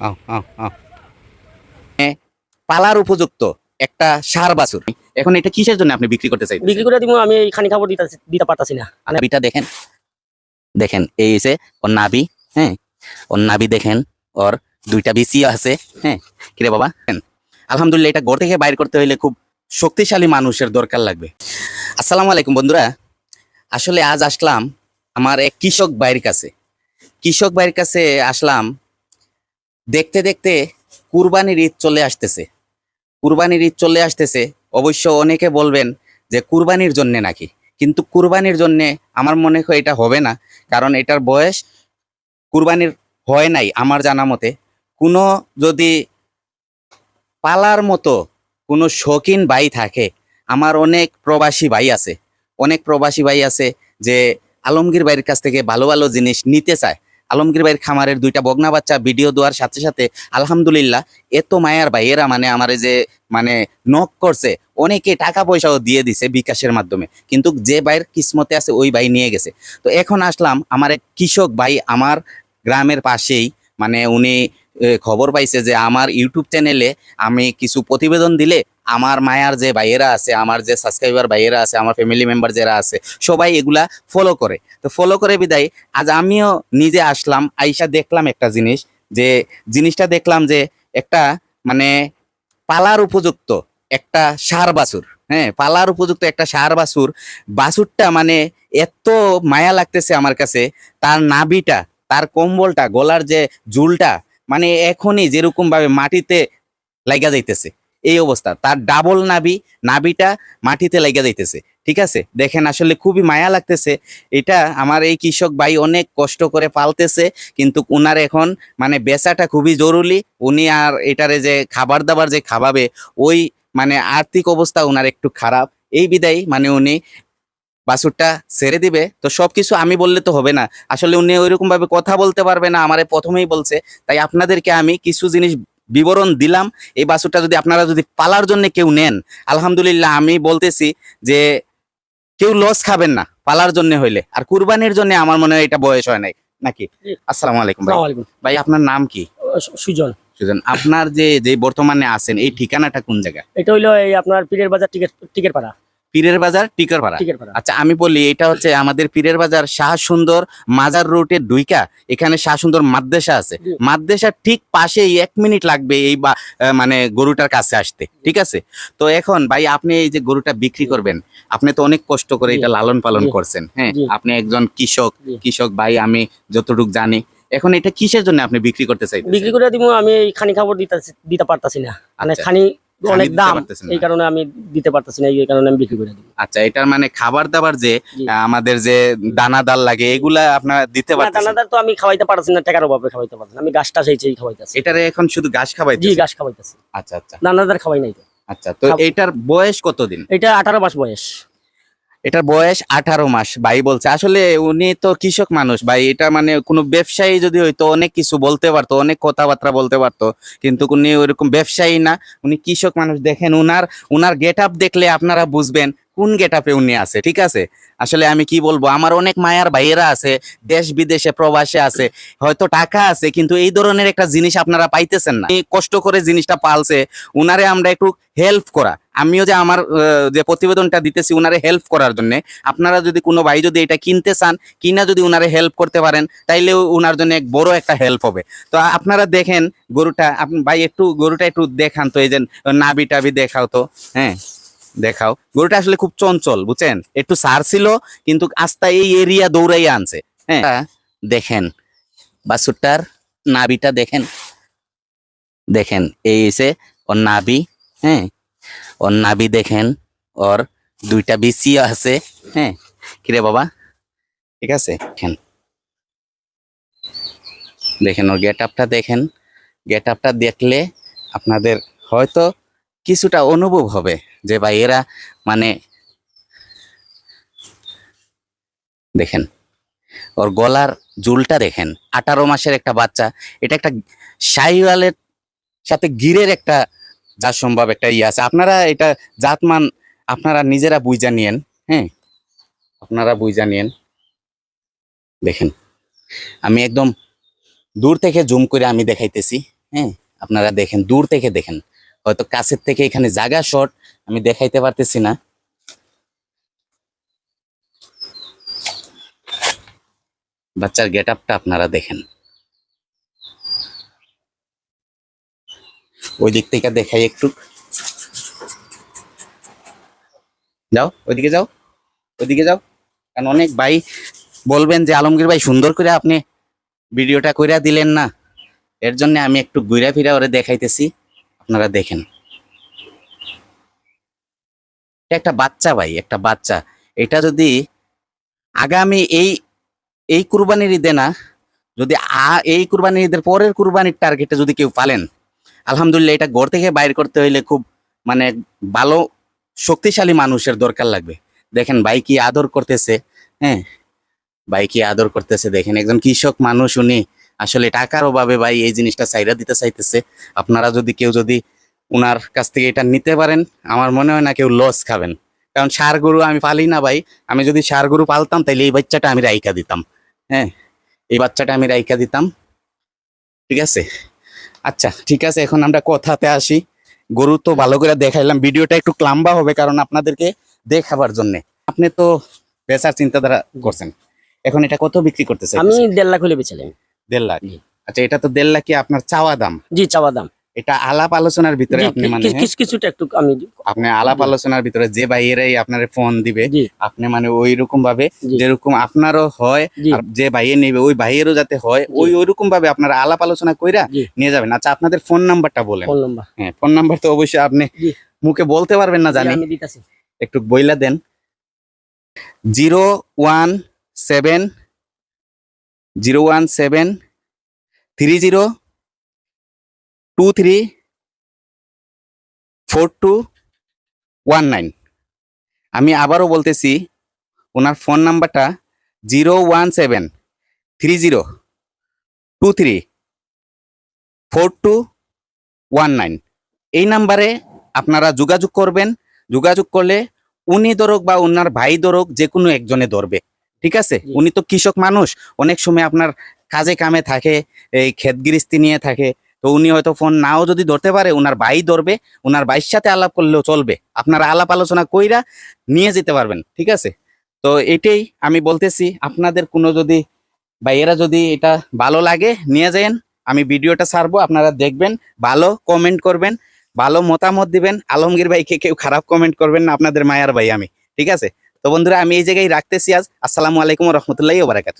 আও, আও, আও। এ, পালার উপযুক্ত একটা সার বাছুর। এখন এটা কিসের জন্য আপনি বিক্রি করতে চাই বিক্রি করে দিব আমি এই খানি খাবার দিতে দিতে পারতাছি না। নাবিটা দেখেন দেখেন এই যে ওর নাবি হ্যাঁ? ওর নাবি দেখেন ওর দুইটা বিসি আছে হ্যাঁ? কিরে বাবা। আলহামদুলিল্লাহ এটা ঘর থেকে বাইর করতে হইলে খুব শক্তিশালী মানুষের দরকার লাগবে। আসসালামু আলাইকুম বন্ধুরা। আসলে আজ আসলাম আমার এক কৃষক ভাইয়ের কাছে। কৃষক ভাইয়ের কাছে আসলাম দেখতে দেখতে কুরবানির ঈদ চলে আসতেছে। কুরবানির ঈদ চলে আসতেছে। অবশ্য অনেকে বলবেন যে কুরবানির জন্য নাকি, কিন্তু কুরবানির জন্য আমার মনে হয় এটা হবে না, কারণ এটার বয়স কুরবানির হয় নাই আমার জানা মতে। কোনো যদি পালার মতো কোনো শৌখিন ভাই থাকে, আমার অনেক প্রবাসী ভাই আছে, অনেক প্রবাসী ভাই আছে যে আলমগীর ভাইয়ের কাছ থেকে ভালো ভালো জিনিস নিতে চায় আলমগীর ভাইয়ের খামারের দুইটা বগনা বাচ্চা ভিডিও দেওয়ার সাথে সাথে আলহামদুলিল্লাহ, এত মায়ার ভাইয়েরা মানে আমার যে মানে নক করছে, অনেকে টাকা পয়সাও দিয়ে দিছে বিকাশের মাধ্যমে। কিন্তু যে ভাইয়ের কিসমতে আছে, ওই ভাই নিয়ে গেছে। তো এখন আসলাম আমার এক কৃষক ভাই আমার গ্রামের পাশেই মানে উনি খবর পাইছে যে আমার ইউটিউব চ্যানেলে আমি কিছু প্রতিবেদন দিলে আমার মায়ার যে ভাইয়েরা আছে, আমার যে সাবস্ক্রাইবার ভাইয়েরা আছে, আমার ফ্যামিলি মেম্বার যারা আছে, সবাই এগুলা ফলো করে। তো ফলো করে বিদায়। আজ আমিও নিজে আসলাম, আইসা দেখলাম একটা জিনিস যে, জিনিসটা দেখলাম যে একটা মানে পালার উপযুক্ত একটা সার বাছুর হ্যাঁ পালার উপযুক্ত একটা সার বাছুর, বাছুরটা মানে এত মায়া লাগতেছে আমার কাছে, তার নাবিটা তার কম্বলটা, গলার যে ঝুলটা মানে এখনই যেরকম ভাবে মাটিতে লাগা যাইতেছে, এই অবস্থা। তার ডাবল নাবি নাবিটা মাটিতে লাগা যাইতেছে, ঠিক আছে? দেখেন আসলে খুবই মায়া লাগতেছে। এটা আমার এই কৃষক ভাই অনেক কষ্ট করে পালতেছে, কিন্তু উনার এখন মানে বেচাটা খুবই জরুরি। উনি আর এটারে যে খাবার দাবার যে খাবাবে ওই মানে আর্থিক অবস্থা উনার একটু খারাপ। এই বিদায় মানে উনি বাছুরটা ছেড়ে দিবে তো সবকিছু আমি বললে তো হবে না। আসলে উনি ওইরকম ভাবে কথা বলতে পারবে না আমারে প্রথমেই বলছে। তাই আপনাদেরকে আমি কিছু জিনিস বিবরণ দিলাম। এই বাসুরটা যদি আপনারা যদি পালার জন্য কেউ নেন আলহামদুলিল্লাহ আমি বলতেছি যে কেউ লস খাবেন না পালার জন্য হইলে। আর কুরবানির জন্য আমার মনে হয় এটা বয়স হয় নাই। নাকি। আসসালামু আলাইকুম ভাই। ভাই আপনার নাম কি? সুজন। সুজন আপনার যে যে বর্তমানে আছেন এই ঠিকানাটা কোন জায়গা এটা হইল এই আপনার পীরের বাজার টিকেট টিকেট পাড়া পীরের বাজার টিকার পাড়া। আচ্ছা আমি বলি এটা হচ্ছে আমাদের পীরের বাজার শাহ সুন্দর মাজার রোডের দুইকা এখানে শাহ সুন্দর মাদ্রাসা আছে। মাদ্রাসার ঠিক পাশেই এক মিনিট লাগবে এই বা মানে গরুটার কাছে আসতে ঠিক আছে? তো এখন ভাই আপনি এই যে গরুটা বিক্রি করবেন আপনি তো অনেক কষ্ট করে এটা লালন পালন করছেন হ্যাঁ? আপনি একজন কৃষক কৃষক ভাই আমি যতটুকু জানি। এখন এটা কিসের জন্য আপনি বিক্রি করতে চাই বিক্রি করে দিব আমি এই খানি খাবার দিতে দিতে পারতাছি না। মানে আচ্ছা। খানি অনেক দাম। এই কারণে আমি দিতে পারতেছি না এই কারণে আমি বিক্রি করে দিই। আচ্ছা এটার মানে খাবার দাবার যে আমাদের যে দানাদার লাগে এগুলা আপনারা দিতে পারতেছেন? দানাদার তো আমি খাওয়াইতে পারতেছি না টাকার অভাবে খাওয়াইতে পারতেছি না। আমি গাছটা সেই সেই খাওয়াইতেছি। এটারে এখন শুধু ঘাস খাওয়াইতেছি জি গাছ খাওয়াইতেছি। আচ্ছা আচ্ছা। দানাদার খাওয়াই নাই আচ্ছা তো এটার বয়স কতদিন? এটা আঠারো মাস বয়স। এটার বয়স আঠারো মাস, ভাই বলছে। আসলে উনি তো কৃষক মানুষ, ভাই, এটা মানে কোনো ব্যবসায়ী যদি হইতো, অনেক কিছু বলতে পারতো, অনেক কথাবার্তা বলতে পারতো, কিন্তু উনি ওইরকম ব্যবসায়ী না। উনি কৃষক মানুষ, দেখেন উনার উনার গেট আপ দেখলে আপনারা বুঝবেন কোন গেট আপে উনি আছে, ঠিক আছে? আসলে আমি কি বলব, আমার অনেক মায়ার ভাইয়েরা আছে, দেশ বিদেশে, প্রবাসে আছে, হয়তো টাকা আছে, কিন্তু এই ধরনের একটা জিনিস আপনারা পাইতেছেন না। কষ্ট করে জিনিসটা পালছে, উনারে আমরা একটু হেল্প করা। আমিও যে আমার যে প্রতিবেদনটা দিতেছি উনারে হেল্প করার জন্য আপনারা যদি কোনো ভাই যদি এটা কিনতে চান কিনা যদি উনারে হেল্প করতে পারেন তাইলে ওনার জন্য এক বড় একটা হেল্প হবে। তো আপনারা দেখেন গরুটা আপনি ভাই একটু গরুটা একটু দেখান তো এই যে নাবি টাবি দেখাও তো হ্যাঁ দেখাও। গরুটা আসলে খুব চঞ্চল বুঝছেন? একটু সার ছিল কিন্তু আস্তা এই এরিয়া দৌড়াইয়া আনছে হ্যাঁ। তা দেখেন বাছুরটার নাবিটা দেখেন দেখেন এই এসে ওর নাবি হ্যাঁ ওর নাবি দেখেন, ওর দুইটা বিসি আছে। হ্যাঁ কিরে বাবা? ঠিক আছে দেখেন দেখেন, ওর গেট আপটা দেখেন। গেট আপটা দেখলে আপনাদের হয়তো কিছুটা অনুভব হবে যে ভাই এরা মানে দেখেন, ওর গলার জুলটা দেখেন। আঠারো মাসের একটা বাচ্চা, এটা একটা শাহিওয়ালের সাথে গিরের একটা যা সম্ভব একটা ইয়ে আছে। আপনারা এটা জাতমান আপনারা নিজেরা বুঝা নিয়েন হ্যাঁ? আপনারা বুঝা নিয়েন। দেখেন, আমি একদম দূর থেকে জুম করে আমি দেখাইতেছি হ্যাঁ? আপনারা দেখেন, দূর থেকে দেখেন। হয়তো কাছের থেকে এখানে জায়গা শর্ট আমি দেখাইতে পারতেছি না। বাচ্চার গেট আপনারা দেখেন। ওই দিক থেকে দেখাই একটু। যাও, ওইদিকে যাও ওইদিকে যাও। কারণ অনেক ভাই বলবেন যে, আলমগীর ভাই, সুন্দর করে আপনি ভিডিওটা কইরা দিলেন না। এর জন্য আমি একটু ঘুরা ফিরা ওরে দেখাইতেছি, আপনারা দেখেন। একটা বাচ্চা ভাই, একটা বাচ্চা। এটা যদি আগামী এই এই কুরবানির ঈদে না, যদি এই কুরবানির ঈদের পরের কুরবানির টার্গেটে যদি কেউ পালেন আলহামদুলিল্লাহ, এটা ঘর থেকে বাইর করতে হইলে খুব মানে ভালো, শক্তিশালী মানুষের দরকার লাগবে। দেখেন, ভাই কি আদর করতেছে হ্যাঁ? ভাই কি আদর করতেছে, দেখেন, একজন কৃষক মানুষ, উনি আসলে টাকার অভাবে ভাই এই জিনিসটা চাইরা দিতে চাইতেছে। আপনারা যদি কেউ যদি উনার কাছ থেকে এটা নিতে পারেন, আমার মনে হয় না কেউ লস খাবেন। কারণ সার গরু আমি পালি না ভাই, আমি যদি সার গরু পালতাম তাহলে এই বাচ্চাটা আমি রাইকা দিতাম হ্যাঁ? এই বাচ্চাটা আমি রাইকা দিতাম, ঠিক আছে? আচ্ছা ঠিক আছে এখন আমরা কথাতে আসি। গরু তো ভালো করে দেখাইলাম ভিডিওটা একটু ক্লাম্বা হবে কারণ আপনাদেরকে দেখাবার জন্য। আপনি তো বেচার চিন্তাধারা করছেন। এখন এটা কত বিক্রি করতেছে আমি দেড় লাখ হলে বেছিলাম দেড় লাখ। আচ্ছা এটা তো দেড় লাখ কি আপনার চাওয়া দাম। জি চাওয়া দাম। এটা আলাপ আলোচনার ভিতরে আপনি মানে কিছু কিছুটা একটু আমি আপনি আলাপ আলোচনার ভিতরে যে ভাইয়েরাই আপনার ফোন দিবে আপনি মানে ওই রকম ভাবে। যেরকম আপনারও হয় আর যে ভাইয়ে নেবে ওই ভাইয়েরও যাতে হয় ওই ওই রকম ভাবে আপনারা আলাপ আলোচনা কইরা নিয়ে যাবেন। আচ্ছা আপনাদের ফোন নাম্বারটা বলেন। ফোন নাম্বার হ্যাঁ ফোন নাম্বার তো অবশ্যই আপনি মুখে বলতে পারবেন না জানি। একটু বইলা দেন। Zero one seven zero one seven three zero two three four two one nine আমি আবারও বলতেছি ওনার ফোন নাম্বারটা zero one seven three zero two three four two one nine এই নাম্বারে আপনারা যোগাযোগ করবেন। যোগাযোগ করলে উনি ধরুক বা ওনার ভাই ধরুক যে কোনো একজনে ধরবে। ঠিক আছে। উনি তো কৃষক মানুষ। অনেক সময় আপনার কাজে কামে থাকে এই ক্ষেত গৃহস্থী নিয়ে থাকে। তো উনি হয়তো ফোন নাও যদি ধরতে পারে ওনার ভাই ধরবে ওনার ভাইয়ের সাথে আলাপ করলেও চলবে। আপনারা আলাপ আলোচনা কইরা নিয়ে যেতে পারবেন, ঠিক আছে? তো এটাই আমি বলতেছি, আপনাদের কোনো যদি, ভাইয়েরা যদি এটা ভালো লাগে, নিয়ে যান। আমি ভিডিওটা ছাড়বো, আপনারা দেখবেন, ভালো কমেন্ট করবেন, ভালো মতামত দিবেন। আলমগীর ভাইকে কেউ খারাপ কমেন্ট করবেন না, আপনাদের মায়ার ভাই আমি, ঠিক আছে? তো বন্ধুরা, আমি এই জায়গায় রাখতেছি আজ। আসসালামু আলাইকুম রহমতুল্লাহ বারাকাত